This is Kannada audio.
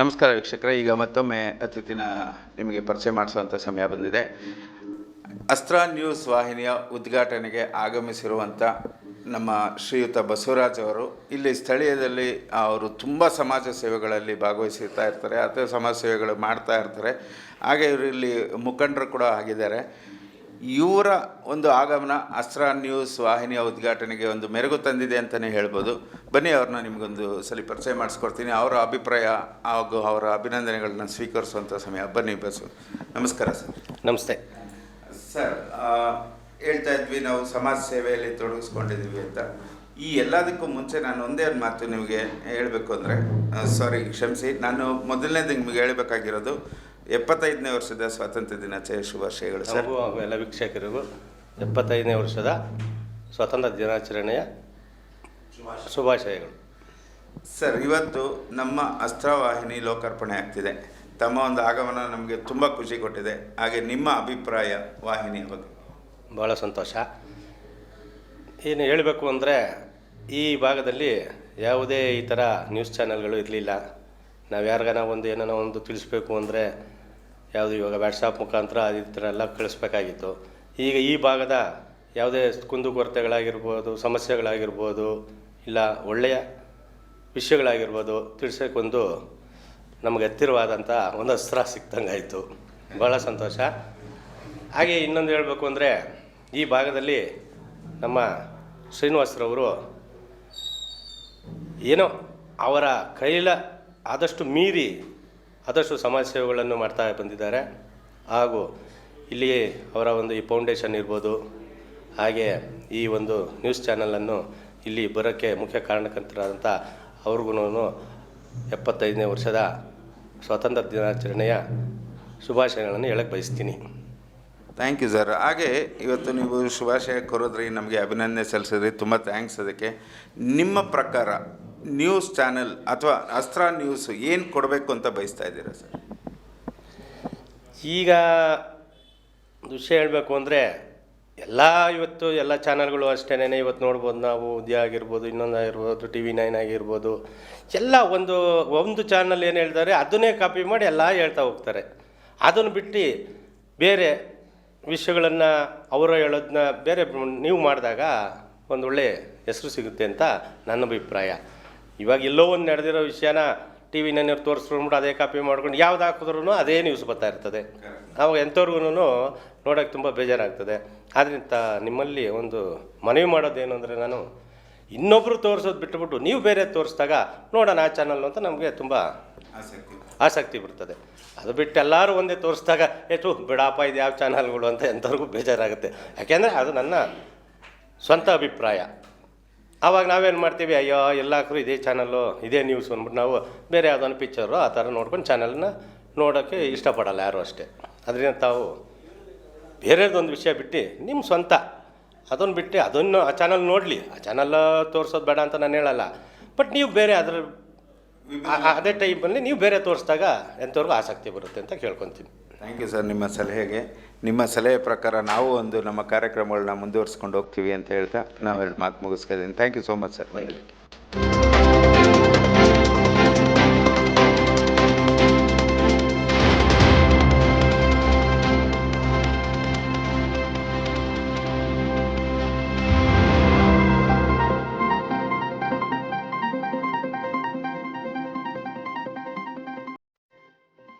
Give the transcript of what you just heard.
ನಮಸ್ಕಾರ ವೀಕ್ಷಕರೇ, ಈಗ ಮತ್ತೊಮ್ಮೆ ಅತಿಥಿನ ನಿಮಗೆ ಪರಿಚಯ ಮಾಡಿಸುವಂಥ ಸಮಯ ಬಂದಿದೆ. ಅಸ್ತ್ರ ನ್ಯೂಸ್ ವಾಹಿನಿಯ ಉದ್ಘಾಟನೆಗೆ ಆಗಮಿಸಿರುವಂಥ ನಮ್ಮ ಶ್ರೀಯುತ ಬಸವರಾಜ್ ಅವರು, ಇಲ್ಲಿ ಸ್ಥಳೀಯದಲ್ಲಿ ಅವರು ತುಂಬ ಸಮಾಜ ಸೇವೆಗಳಲ್ಲಿ ಭಾಗವಹಿಸುತ್ತಾ ಇರ್ತಾರೆ, ಅಥವಾ ಸಮಾಜ ಸೇವೆಗಳು ಮಾಡ್ತಾ ಇರ್ತಾರೆ. ಹಾಗೆ ಇವರು ಇಲ್ಲಿ ಮುಖಂಡರು ಕೂಡ ಆಗಿದ್ದಾರೆ. ಇವರ ಒಂದು ಆಗಮನ ಅಸ್ತ್ರ ನ್ಯೂಸ್ ವಾಹಿನಿಯ ಉದ್ಘಾಟನೆಗೆ ಒಂದು ಮೆರುಗು ತಂದಿದೆ ಅಂತಲೇ ಹೇಳ್ಬೋದು. ಬನ್ನಿ ಅವ್ರನ್ನ ನಿಮಗೊಂದು ಸಲ ಪರಿಚಯ ಮಾಡಿಸ್ಕೊಡ್ತೀನಿ. ಅವರ ಅಭಿಪ್ರಾಯ ಹಾಗೂ ಅವರ ಅಭಿನಂದನೆಗಳನ್ನ ಸ್ವೀಕರಿಸುವಂಥ ಸಮಯ. ಬನ್ನಿ ಬಸ್ಸು ನಮಸ್ಕಾರ ಸರ್. ನಮಸ್ತೆ. ಸರ್ ಹೇಳ್ತಾ ಇದ್ವಿ ನಾವು ಸಮಾಜ ಸೇವೆಯಲ್ಲಿ ತೊಡಗಿಸ್ಕೊಂಡಿದ್ದೀವಿ ಅಂತ. ಈ ಎಲ್ಲದಕ್ಕೂ ಮುಂಚೆ ನಾನು ಒಂದೇ ಒಂದು ಮಾತು ನಿಮಗೆ ಹೇಳಬೇಕು ಅಂದರೆ ಸಾರಿ ಕ್ಷಮಿಸಿ. ನಾನು ಮೊದಲನೇದು ನಿಮಗೆ ಹೇಳಬೇಕಾಗಿರೋದು ಎಪ್ಪತ್ತೈದನೇ ವರ್ಷದ ಸ್ವಾತಂತ್ರ್ಯ ದಿನಾಚರಣೆ ಶುಭಾಶಯಗಳು ಸರ್. ಹಾಗೂ ಎಲ್ಲ ವೀಕ್ಷಕರಿಗೂ ಎಪ್ಪತ್ತೈದನೇ ವರ್ಷದ ಸ್ವಾತಂತ್ರ್ಯ ದಿನಾಚರಣೆಯ ಶುಭಾಶಯಗಳು. ಸರ್ ಇವತ್ತು ನಮ್ಮ ಅಸ್ತ್ರವಾಹಿನಿ ಲೋಕಾರ್ಪಣೆ ಆಗ್ತಿದೆ. ತಮ್ಮ ಒಂದು ಆಗಮನ ನಮಗೆ ತುಂಬ ಖುಷಿ ಕೊಟ್ಟಿದೆ. ಹಾಗೆ ನಿಮ್ಮ ಅಭಿಪ್ರಾಯ ವಾಹಿನಿಯ ಬಗ್ಗೆ. ಭಾಳ ಸಂತೋಷ. ಏನು ಹೇಳಬೇಕು ಅಂದರೆ ಈ ಭಾಗದಲ್ಲಿ ಯಾವುದೇ ಈ ಥರ ನ್ಯೂಸ್ ಚಾನೆಲ್ಗಳು ಇರಲಿಲ್ಲ. ನಾವು ಯಾರಿಗಾನ ಒಂದು ಏನಾನ ಒಂದು ತಿಳಿಸ್ಬೇಕು ಅಂದರೆ ಯಾವುದು ಇವಾಗ ವ್ಯಾಟ್ಸಾಪ್ ಮುಖಾಂತರ ಈ ಥರ ಎಲ್ಲ ಕಳಿಸ್ಬೇಕಾಗಿತ್ತು. ಈಗ ಈ ಭಾಗದ ಯಾವುದೇ ಕುಂದುಕೊರತೆಗಳಾಗಿರ್ಬೋದು ಸಮಸ್ಯೆಗಳಾಗಿರ್ಬೋದು, ಇಲ್ಲ ಒಳ್ಳೆಯ ವಿಷಯಗಳಾಗಿರ್ಬೋದು ತಿಳಿಸೋಕ್ಕೊಂದು ನಮಗೆ ಹತ್ತಿರವಾದಂಥ ಒಂದು ಅಸ್ತ್ರ ಸಿಕ್ತಂಗಾಯಿತು ಭಾಳ ಸಂತೋಷ. ಹಾಗೆ ಇನ್ನೊಂದು ಹೇಳಬೇಕು ಅಂದರೆ, ಈ ಭಾಗದಲ್ಲಿ ನಮ್ಮ ಶ್ರೀನಿವಾಸರವರು ಏನೋ ಅವರ ಕೈಲ ಆದಷ್ಟು ಮೀರಿ ಆದಷ್ಟು ಸಮಾಜ ಸೇವೆಗಳನ್ನು ಮಾಡ್ತಾ ಬಂದಿದ್ದಾರೆ. ಹಾಗೂ ಇಲ್ಲಿ ಅವರ ಒಂದು ಈ ಫೌಂಡೇಶನ್ ಇರ್ಬೋದು, ಹಾಗೆ ಈ ಒಂದು ನ್ಯೂಸ್ ಚಾನಲನ್ನು ಇಲ್ಲಿ ಬರೋಕ್ಕೆ ಮುಖ್ಯ ಕಾರಣಕರ್ತರಾದಂಥ ಅವ್ರಿಗೂ ಎಪ್ಪತ್ತೈದನೇ ವರ್ಷದ ಸ್ವಾತಂತ್ರ್ಯ ದಿನಾಚರಣೆಯ ಶುಭಾಶಯಗಳನ್ನು ಹೇಳಕ್ಕೆ ಬಯಸ್ತೀನಿ. Thank you sir. ಹಾಗೆ ಇವತ್ತು ನೀವು ಶುಭಾಶಯ ಕೋರೋದ್ರಿ, ನಮಗೆ ಅಭಿನಂದನೆ ಸಲ್ಲಿಸಿದ್ರಿ. ತುಂಬ ಥ್ಯಾಂಕ್ಸ್ ಅದಕ್ಕೆ. ನಿಮ್ಮ ಪ್ರಕಾರ ನ್ಯೂಸ್ ಚಾನೆಲ್ ಅಥವಾ ಅಸ್ತ್ರ ನ್ಯೂಸ್ ಏನು ಕೊಡಬೇಕು ಅಂತ ಬಯಸ್ತಾ ಇದ್ದೀರಾ ಸರ್? ಈಗ ವಿಷಯ ಹೇಳಬೇಕು ಅಂದರೆ ಎಲ್ಲ ಇವತ್ತು ಎಲ್ಲ ಚಾನಲ್ಗಳು ಅಷ್ಟೇನೆ ಇವತ್ತು ನೋಡ್ಬೋದು ನಾವು ಉದ್ಯ ಆಗಿರ್ಬೋದು, ಇನ್ನೊಂದು ಆಗಿರ್ಬೋದು ಟಿ ವಿ ನೈನ್ ಆಗಿರ್ಬೋದು. ಎಲ್ಲ ಒಂದು ಒಂದು ಚಾನಲ್ ಏನು ಹೇಳ್ತಾರೆ, ಅದನ್ನೇ ಕಾಪಿ ಮಾಡಿ ಎಲ್ಲ ಹೇಳ್ತಾ ಹೋಗ್ತಾರೆ. ಅದನ್ನು ಬಿಟ್ಟು ಬೇರೆ ವಿಷಯಗಳನ್ನು ಅವರು ಹೇಳೋದನ್ನ ಬೇರೆ ನೀವು ಮಾಡಿದಾಗ ಒಂದು ಒಳ್ಳೆ ಹೆಸರು ಸಿಗುತ್ತೆ ಅಂತ ನನ್ನ ಅಭಿಪ್ರಾಯ. ಇವಾಗ ಎಲ್ಲೋ ಒಂದು ನಡೆದಿರೋ ವಿಷಯನ ಟಿ ವಿ ನೈನವ್ರು ತೋರಿಸ್ಕೊಂಡ್ಬಿಟ್ಟು ಅದೇ ಕಾಪಿ ಮಾಡ್ಕೊಂಡು ಯಾವ್ದು ಹಾಕಿದ್ರೂ ಅದೇ ನ್ಯೂಸ್ ಬರ್ತಾ ಇರ್ತದೆ. ಅವಾಗ ಎಂಥವ್ರಿಗೂ ನೋಡೋಕ್ಕೆ ತುಂಬ ಬೇಜಾರಾಗ್ತದೆ. ಆದ್ದರಿಂದ ನಿಮ್ಮಲ್ಲಿ ಒಂದು ಮನವಿ ಮಾಡೋದೇನು ಅಂದರೆ ನಾನು ಇನ್ನೊಬ್ಬರು ತೋರಿಸೋದು ಬಿಟ್ಟುಬಿಟ್ಟು ನೀವು ಬೇರೆ ತೋರಿಸಿದಾಗ ನೋಡೋಣ ಆ ಚಾನಲ್ ಅಂತ ನಮಗೆ ತುಂಬ ಆಸಕ್ತಿ. ಆಸಕ್ತಿ ಬರ್ತದೆ. ಅದು ಬಿಟ್ಟು ಎಲ್ಲರೂ ಒಂದೇ ತೋರಿಸಿದಾಗ ಎಷ್ಟು ಬಿಡಪ್ಪ ಇದು ಯಾವ ಚಾನಲ್ಗಳು ಅಂತ ಎಂಥವ್ರಿಗೂ ಬೇಜಾರಾಗುತ್ತೆ. ಯಾಕೆಂದರೆ ಅದು ನನ್ನ ಸ್ವಂತ ಅಭಿಪ್ರಾಯ. ಆವಾಗ ನಾವೇನು ಮಾಡ್ತೀವಿ ಅಯ್ಯೋ ಎಲ್ಲ ಹಾಕ್ರು ಇದೇ ಚಾನಲ್ಲು ಇದೇ ನ್ಯೂಸ್ ಅಂದ್ಬಿಟ್ಟು ನಾವು ಬೇರೆ ಯಾವುದೊಂದು ಪಿಕ್ಚರು ಆ ಥರ ನೋಡ್ಕೊಂಡು ಚಾನಲ್ನ ನೋಡೋಕ್ಕೆ ಇಷ್ಟಪಡಲ್ಲ ಯಾರು ಅಷ್ಟೇ. ಅದರಿಂದ ತಾವು ಬೇರೆದೊಂದು ವಿಷಯ ಬಿಟ್ಟು ನಿಮ್ಮ ಸ್ವಂತ. ಅದನ್ನು ಬಿಟ್ಟು ಅದನ್ನು ಆ ಚಾನಲ್ ನೋಡಲಿ. ಆ ಚಾನಲ್ ತೋರಿಸೋದು ಬೇಡ ಅಂತ ನಾನು ಹೇಳಲ್ಲ. ಬಟ್ ನೀವು ಬೇರೆ ಅದರ ಅದೇ ಟೈಮಲ್ಲಿ ನೀವು ಬೇರೆ ತೋರಿಸಿದಾಗ ಎಂಥವ್ರಿಗೂ ಆಸಕ್ತಿ ಬರುತ್ತೆ ಅಂತ ಕೇಳ್ಕೊತೀನಿ. ಥ್ಯಾಂಕ್ ಯು ಸರ್ ನಿಮ್ಮ ಸಲಹೆಗೆ. ನಿಮ್ಮ ಸಲಹೆ ಪ್ರಕಾರ ನಾವು ಒಂದು ನಮ್ಮ ಕಾರ್ಯಕ್ರಮಗಳನ್ನ ಮುಂದುವರಿಸ್ಕೊಂಡು ಹೋಗ್ತೀವಿ ಅಂತ ಹೇಳ್ತಾ ನಾವೆರಡು ಮಾತು ಮುಗಿಸ್ಕೊಂಡಿದ್ದೀನಿ thank you so much sir